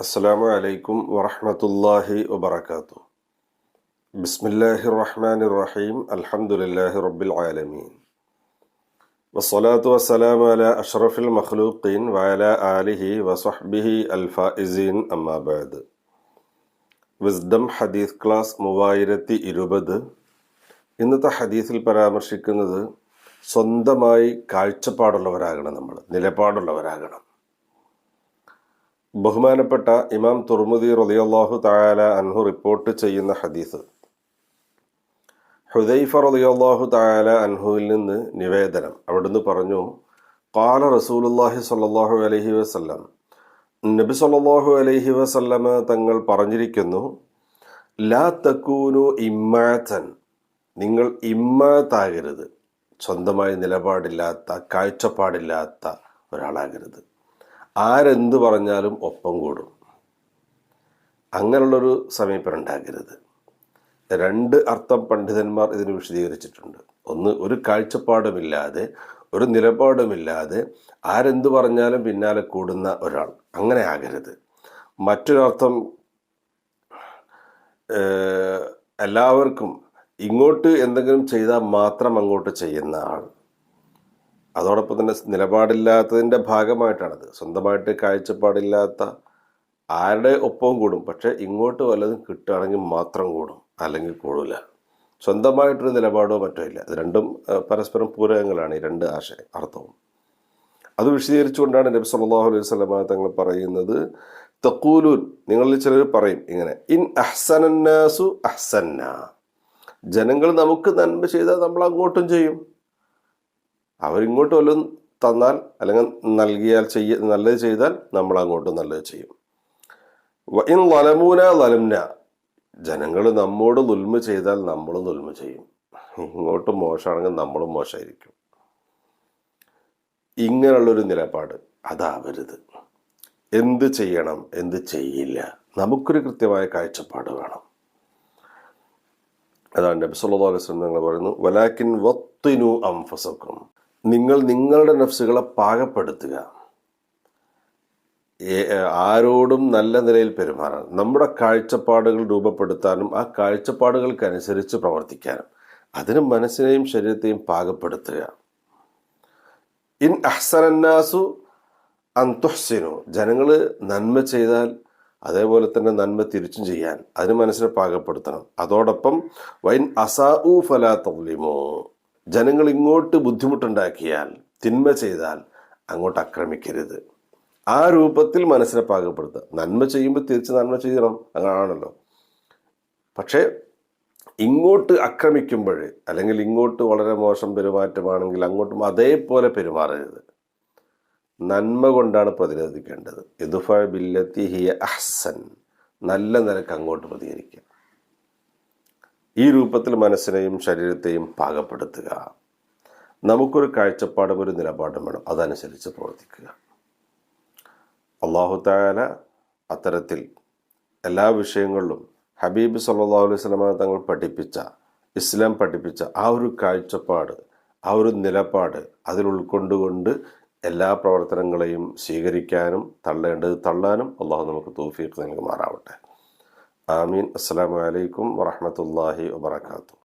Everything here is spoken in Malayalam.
السلام عليكم ورحمة الله وبركاته بسم الله الرحمن الرحيم الحمد لله رب العالمين والصلاة والسلام على أشرف المخلوقين وعلى آله وصحبه الفائزين أما بعد വിസ്ഡം ഹദീസ് ക്ലാസ് മൂവായിരത്തി ഇരുപത് ഇന്നത്തെ ഹദീസിൽ പരാമർശിക്കുന്നത് സ്വന്തമായി കാഴ്ചപ്പാടുള്ളവരാകണം നമ്മൾ നിലപാടുള്ളവരാകണം. ബഹുമാനപ്പെട്ട ഇമാം തുർമുദി റളിയല്ലാഹു തആല അൻഹു റിപ്പോർട്ട് ചെയ്യുന്ന ഹദീസ്. ഹുദൈഫ റളിയല്ലാഹു തആല അൻഹുവിൽ നിന്ന് നിവേദനം. അവിടുന്ന് പറഞ്ഞു ഖാല റസൂലുള്ളാഹി സ്വല്ലല്ലാഹു അലഹി വസല്ലം നബി സല്ലാഹു അലഹി വസല്ലമ തങ്ങൾ പറഞ്ഞിരിക്കുന്നു ലാ തക്കൂനു ഇമ്മാത്തൻ നിങ്ങൾ ഇമ്മാത്താകരുത് സ്വന്തമായി നിലപാടില്ലാത്ത കാഴ്ചപ്പാടില്ലാത്ത ഒരാളാകരുത്. ആരെന്ത് പറഞ്ഞാലും ഒപ്പം കൂടും. അങ്ങനെയുള്ളൊരു സമീപനം ഉണ്ടാകരുത് രണ്ട് അർത്ഥം പണ്ഡിതന്മാർ ഇതിന് വിശദീകരിച്ചിട്ടുണ്ട്. ഒന്ന് ഒരു കാഴ്ചപ്പാടുമില്ലാതെ ഒരു നിലപാടുമില്ലാതെ ആരെന്ത് പറഞ്ഞാലും പിന്നാലെ കൂടുന്ന ഒരാൾ. അങ്ങനെ ആകരുത്. മറ്റൊരർത്ഥം എല്ലാവർക്കും ഇങ്ങോട്ട് എന്തെങ്കിലും ചെയ്താൽ മാത്രം അങ്ങോട്ട് ചെയ്യുന്ന ആൾ. അതോടൊപ്പം തന്നെ നിലപാടില്ലാത്തതിന്റെ ഭാഗമായിട്ടാണത്. സ്വന്തമായിട്ട് കാഴ്ചപ്പാടില്ലാത്ത ആരുടെ ഒപ്പവും കൂടും. പക്ഷേ ഇങ്ങോട്ട് വല്ലതും കിട്ടുകയാണെങ്കിൽ മാത്രം കൂടും അല്ലെങ്കിൽ കൂടില്ല സ്വന്തമായിട്ടൊരു നിലപാടോ മറ്റോ ഇല്ല. ഇത് രണ്ടും പരസ്പരം പൂരകങ്ങളാണ് ഈ രണ്ട് ആശയ അർത്ഥവും. അത് വിശദീകരിച്ചുകൊണ്ടാണ് നബി സല്ലല്ലാഹു അലൈഹി വസല്ലമ തങ്ങൾ പറയുന്നത് തക്കൂലൂൻ നിങ്ങളിൽ ചിലർ പറയും ഇങ്ങനെ ഇൻ അഹ്സനന്നാസു അഹ്സന്ന. ജനങ്ങൾ നമുക്ക് നന്മ ചെയ്താൽ നമ്മൾ അങ്ങോട്ടും ചെയ്യും. അവരിങ്ങോട്ട് വല്ലതും തന്നാൽ അല്ലെങ്കിൽ നൽകിയാൽ ചെയ്യ നല്ലത് ചെയ്താൽ നമ്മൾ അങ്ങോട്ടും നല്ലത് ചെയ്യും. ഇൻ ലലമൂന ലലംന ജനങ്ങൾ നമ്മോട് നുൽമ ചെയ്താൽ നമ്മളും നുൽമ ചെയ്യും. ഇങ്ങോട്ട് മോശമാണെങ്കിൽ നമ്മളും മോശമായിരിക്കും. ഇങ്ങനെയുള്ളൊരു നിലപാട് അതാവരുത്. എന്ത് ചെയ്യണം എന്ത് ചെയ്യില്ല. നമുക്കൊരു കൃത്യമായ കാഴ്ചപ്പാട് വേണം. അതാണ് നബി സല്ലല്ലാഹു അലൈഹി വസല്ലം ഞങ്ങൾ പറയുന്നു വലാക്കിൻ വത്തിനു അംഫസക്കും നിങ്ങൾ നിങ്ങളുടെ നഫ്സുകളെ പാകപ്പെടുത്തുക. ആരോടും നല്ല നിലയിൽ പെരുമാറാൻ നമ്മുടെ കാഴ്ചപ്പാടുകൾ രൂപപ്പെടുത്താനും ആ കാഴ്ചപ്പാടുകൾക്കനുസരിച്ച് പ്രവർത്തിക്കാനും അതിന് മനസ്സിനെയും ശരീരത്തെയും പാകപ്പെടുത്തുക. ഇൻ അഹ്സനന്നാസു അന്തുഹ്സിനു ജനങ്ങൾ നന്മ ചെയ്താൽ അതേപോലെ തന്നെ നന്മ തിരിച്ചും ചെയ്യാൻ അതിന് മനസ്സിനെ പാകപ്പെടുത്തണം അതോടൊപ്പം വൈൻ അസാഉ ഫലാ തൗലിമോ. ജനങ്ങൾ ഇങ്ങോട്ട് ബുദ്ധിമുട്ടുണ്ടാക്കിയാൽ തിന്മ ചെയ്താൽ അങ്ങോട്ട് ആക്രമിക്കരുത്. ആ രൂപത്തിൽ മനസ്സിനെ പാകപ്പെടുത്തുക നന്മ ചെയ്യുമ്പോൾ തിരിച്ച് നന്മ ചെയ്യണം അങ്ങനാണല്ലോ. പക്ഷേ ഇങ്ങോട്ട് ആക്രമിക്കുമ്പോൾ അല്ലെങ്കിൽ ഇങ്ങോട്ട് വളരെ മോശം പെരുമാറ്റമാണെങ്കിൽ അങ്ങോട്ടും അതേപോലെ പെരുമാറരുത്. നന്മ കൊണ്ടാണ് പ്രതിരോധിക്കേണ്ടത്. ഇതുഫ ബില്ലത്തി ഹിയ അഹ്സൻ. നല്ല നിലയ്ക്ക് അങ്ങോട്ട് പ്രതികരിക്കുക. ഈ രൂപത്തിൽ മനസ്സിനെയും ശരീരത്തെയും പാകപ്പെടുത്തുക. നമുക്കൊരു കാഴ്ചപ്പാടും ഒരു നിലപാടും വേണം. അതനുസരിച്ച് പ്രവർത്തിക്കുക. അള്ളാഹു താല അത്തരത്തിൽ എല്ലാ വിഷയങ്ങളിലും ഹബീബ് സല്ലാ അലൈഹി വസല്ലമ തങ്ങൾ പഠിപ്പിച്ച ഇസ്ലാം പഠിപ്പിച്ച ആ ഒരു കാഴ്ചപ്പാട് ആ ഒരു നിലപാട് അതിൽ ഉൾക്കൊണ്ടുകൊണ്ട് എല്ലാ പ്രവർത്തനങ്ങളെയും സ്വീകരിക്കാനും തള്ളേണ്ടത് തള്ളാനും അള്ളാഹു നമുക്ക് തൗഫീഖ് നൽകുമാറാവട്ടെ. ആമീൻ. അസ്സാം വലൈക്കും വറഹ്മത്തുള്ളാഹി വബറകാതുഹു.